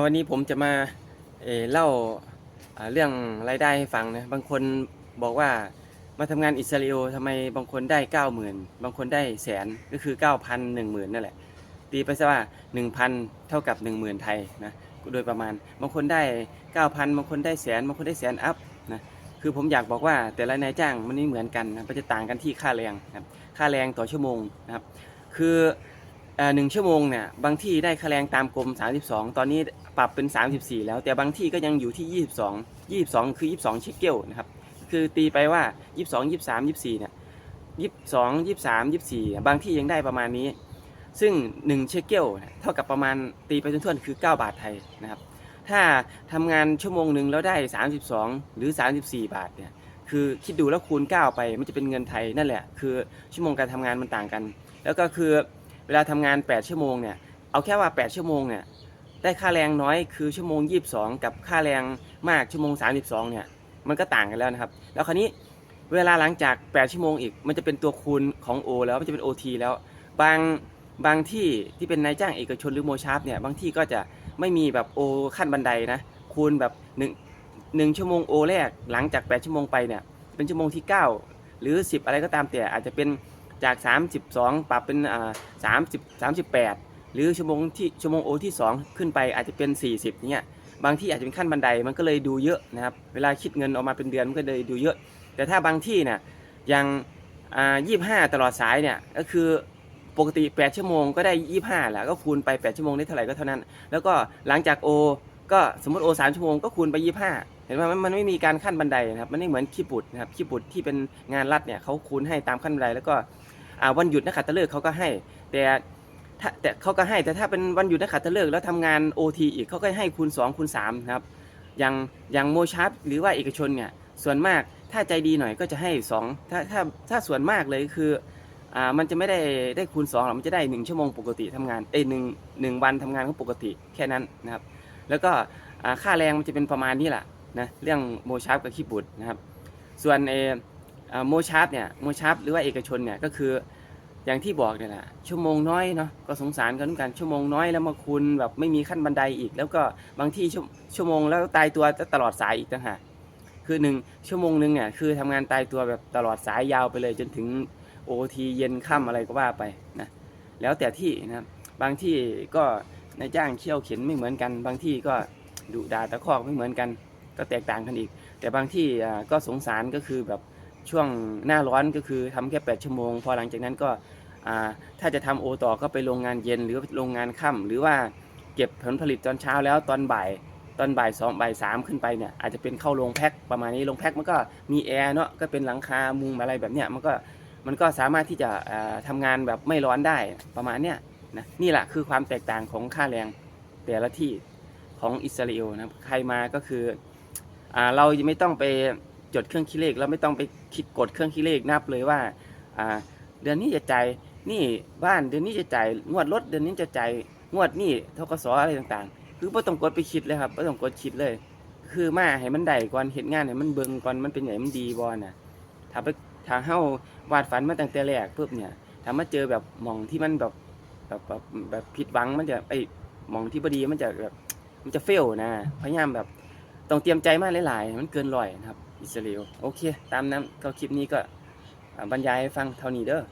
วันนี้ผมจะมาเเล่าเรื่องรายได้ให้ฟังนะ บางคนบอกว่ามาทำงานอิสราเอลทำไมบางคนได้เก้าหมื่นบางคนได้แสนก็คือเก้าพันหนึ่งหมื่นนั่นแหละ ตีไปซะว่าหนึ่งพันเท่ากับหนึ่งหมื่นไทยนะโดยประมาณ บางคนได้เก้าพันบางคนได้แสนบางคนได้แสนอัพนะคือผมอยากบอกว่าแต่ละนายจ้างมันไม่เหมือนกันนะมันจะต่างกันที่ค่าแรงนะครับค่าแรงต่อชั่วโมงนะครับ คือ หนึ่งชั่วโมงเนี่ยบางที่ได้ค่าแรงตามกรม 32 ตอนนี้ปรับเป็น 34 แล้ว แต่บางที่ก็ยังอยู่ที่ 22 22 คือ 22 เชคเกลนะครับคือตีไปว่า 22 23 24เนี่ย22 23 24 บางที่ยังได้ประมาณนี้ ซึ่ง 1 เชคเกลเนี่ยเท่ากับประมาณตีไปทั่วๆคือ 9 บาทไทยนะครับถ้าทำงานชั่วโมงหนึ่งแล้วได้ 32 หรือ 34 บาทเนี่ยคือคิดดูแล้วคูณ 9 ไปมันจะเป็นเงินไทยนั่นแหละ คือชั่วโมงการทำงานมันต่างกัน แล้วก็คือ เวลาทำงาน 8 ชั่วโมงเนี่ยเอาแค่ว่า 8 ชั่วโมงเนี่ยได้ค่าแรงน้อยคือชั่วโมง 22 กับค่าแรงมากชั่วโมง 32เนี่ยมันก็ต่างกันแล้วนะครับ แล้วคราวนี้เวลาหลังจาก 8 ชั่วโมงอีก มันจะเป็นตัวคูณของ O แล้วมันจะเป็น OT แล้ว บางบางที่ที่เป็นนายจ้างเอกชนหรือโมชาร์ปเนี่ยบางที่ก็จะไม่มีแบบ O ขั้นบันไดนะคูณแบบ1 1ชั่วโมง O แรกหลังจาก 8 ชั่วโมงไปเนี่ยเป็นชั่วโมงที่ 9 หรือ 10 อะไรก็ตามแต่อาจจะเป็น จาก 32 ปรับเป็นอ่า30 38หรือชั่วโมงที่ชั่วโมงโอที่2ขึ้นไปอาจจะเป็น 40เนี่ยบางที่อาจจะเป็นขั้นบันไดมันก็เลยดูเยอะนะครับเวลาคิดเงินออกมาเป็นเดือนมันก็เลยดูเยอะ แต่ถ้าบางที่เนี่ยยังอ่า25ตลอดสายเนี่ยก็คือปกติ 8 ชั่วโมงก็ได้ 25แหละก็คูณไป 8 ชั่วโมงได้เท่าไหร่ก็เท่านั้น แล้วก็หลังจากโอ ก็สมมติโอ3ชั่วโมงก็คูณไป25เห็นไหมมันมันไม่มีการขั้นบันไดนะครับ มันไม่เหมือนขี้ปุดนะครับขี้ปุดที่เป็นงานรัฐเนี่ยเขาคูณให้ตามขั้นบันไดแล้วก็วันหยุดนักขัตฤกษ์เขาก็ให้ แต่แต่เขาก็ให้แต่ถ้าเป็นวันหยุดนักขัตฤกษ์แล้วทำงาน OT อีกเขาก็ให้คูณ2คูณ3นะครับอย่างอย่างโมชาร์ปหรือว่าเอกชนเนี่ยส่วนมากถ้าใจดีหน่อยก็จะให้ 2 ถ้าถ้าถ้าส่วนมากเลยคืออ่ามันจะไม่ได้ได้คูณ2หรอกมันจะได้ 1 ชั่วโมงปกติทำงานเอ้ยหนึ่งหนึ่งวันทำงานเขาปกติแค่นั้นนะครับ แล้วก็ค่าแรงมันจะเป็นประมาณนี้แหละนะเรื่องโมชาร์ปกับขี้บุตรนะครับ ส่วนเอโมชาร์ปเนี่ยโมชาร์ปหรือว่าเอกชนเนี่ยก็คืออย่างที่บอกเนี่ยแหละชั่วโมงน้อยเนาะก็สงสารกันเหมือนกันชั่วโมงน้อยแล้วมาคูณแบบไม่มีขั้นบันไดอีก แล้วก็บางที่ชั่วโมงแล้วตายตัวตลอดสายอีกต่างหากคือหนึ่งชั่วโมงหนึ่งเนี่ยคือทำงานตายตัวแบบตลอดสายยาวไปเลย จนถึงโอทีเย็นค่ำอะไรก็ว่าไปนะแล้วแต่ที่นะบางที่ก็ นายจ้างเขี่ยวเข็นไม่เหมือนกัน บางที่ก็ดุด่าตะคอกไม่เหมือนกัน ก็แตกต่างกันอีก แต่บางที่ก็สงสารก็คือแบบช่วงหน้าร้อนก็คือทำแค่ 8 ชั่วโมง พอหลังจากนั้นก็ถ้าจะทำโอต่อก็ไปโรงงานเย็นหรือโรงงานค่ำหรือว่าเก็บผลผลิตตอนเช้าแล้วตอนบ่ายตอนบ่ายสองบ่ายสามขึ้นไปเนี่ยอาจจะเป็นเข้าโรงแพ็คประมาณนี้โรงแพ็คมันก็มีแอร์เนาะก็เป็นหลังคามุงอะไรแบบเนี้ยมันก็มันก็สามารถที่จะอ่าทำงานแบบไม่ร้อนได้ประมาณเนี้ย นะนี่แหละคือความแตกต่างของค่าแรงแต่ละที่ของอิสราเอลนะใครมาก็คืออเราไม่ต้องไปจดเครื่องคิดเลขแล้วไม่ต้องไปคิดกดเครื่องคิดเลขนับเลยว่าเดือนนี้จะจ่ายนี่บ้านเดือนนี้จะจ่ายงวดรถเดือนนี้จะจ่ายงวดนี่ทกสออะไรต่างๆ คือไม่ต้องกดไปคิดเลยครับไม่ต้องกดคิดเลย คือมาให้มันได้ก่อนเห็นงานให้มันเบิ่งก่อนมันเป็นไงมันดีบอลน่ะถ้าไปถ้าเฮาวาดฝันมาตั้งแต่แรกปุ๊บเนี่ยถ้ามาเจอแบบมองที่มันแบบ แบบแบบแบบผิดหวังมันจะไอ้มองที่พอดีมันจะแบบมันจะเฟลนะพยายามแบบต้องเตรียมใจมากหลายๆ มันเกินรอยนะครับ อิสราเอลโอเค ตามนั้นก็คลิปนี้ก็บรรยายให้ฟังเท่านี้เด้อ